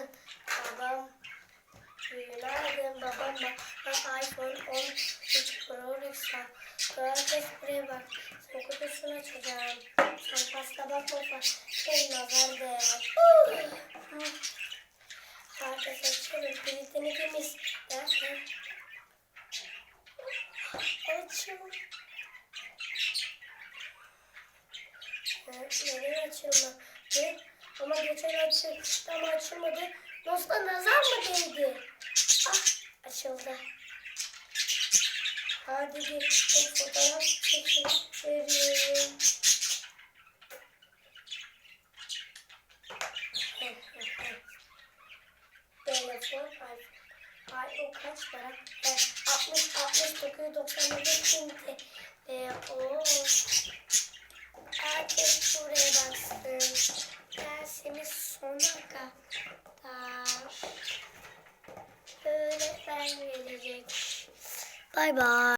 Günaydın babam. Günaydın babam. Bak iPhone 13 Pro Max'ten. Kırarak buraya bak. Sen kutusunu açacağım. Sen pasta bakma. Sen şey nazar değer. Herkes açılır. Birlikte hepimiz. Dersen. Açıl. Nereye açılma? Ne? Ama geçen açıldı ama açılmadı. Dosta nazar mı değdi? Ah açıldı. Hadi bir fotoğraf çekelim. Telefon iPhone. Ay o kaç para? E, 60 60 999 şimdi. E, o Herkes buraya baksın. Dersimiz sona kadar. Öğretmen gelecek. Bay bay.